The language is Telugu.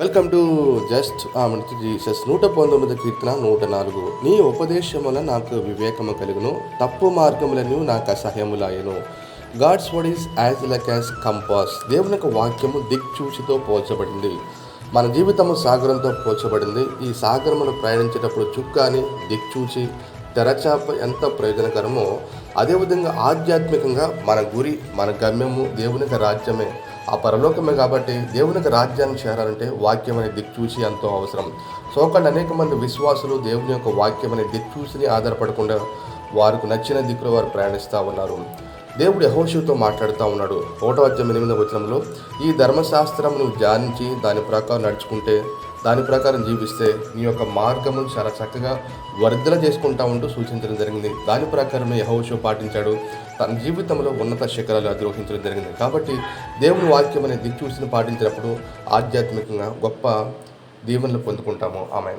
వెల్కమ్ టు జస్ట్ మనకి జీసస్. నూట పంతొమ్మిది కీర్తన నూట నాలుగు. నీ ఉపదేశముల నాకు వివేకము కలుగును తప్పు మార్గములను నాకు అసహ్యములాయను God's word is as like as compass దేవుని యొక్క వాక్యము దిక్చూచితో పోల్చబడింది. మన జీవితము సాగరంతో పోల్చబడింది. ఈ సాగరమును ప్రయాణించేటప్పుడు చుక్కాని దిక్చూచి తెరచాప ఎంత ప్రయోజనకరమో అదేవిధంగా ఆధ్యాత్మికంగా మన గురి మన గమ్యము దేవుని యొక్క రాజ్యమే. ఆ పరలోకమే కాబట్టి దేవుని యొక్క రాజ్యాన్ని చేరాలంటే వాక్యం అనే దిక్చూసి ఎంతో అవసరం. సోకండి అనేక మంది విశ్వాసులు దేవుని యొక్క వాక్యం అనే దిక్చూసిని ఆధారపడకుండా వారికి నచ్చిన దిక్కులో వారు ప్రయాణిస్తూ ఉన్నారు. దేవుడు యహోషుతో మాట్లాడుతూ ఉన్నాడు. ఒకటో అధ్యాయం ఎనిమిదవ వచనంలో ఈ ధర్మశాస్త్రం నువ్వు ధ్యానించి దాని ప్రకారం నడుచుకుంటే దాని ప్రకారం జీవిస్తే నీ యొక్క మార్గము చాలా చక్కగా వర్ధన చేసుకుంటా ఉంటూ సూచించడం జరిగింది. దాని ప్రకారమే యహోషు పాటించాడు. తన జీవితంలో ఉన్నత శిఖరాలు అధిరోహించడం జరిగింది. కాబట్టి దేవుని వాక్యం అనే దిక్చూసిని పాటించినప్పుడు ఆధ్యాత్మికంగా గొప్ప దీవెనలు పొందుకుంటాము. ఆమె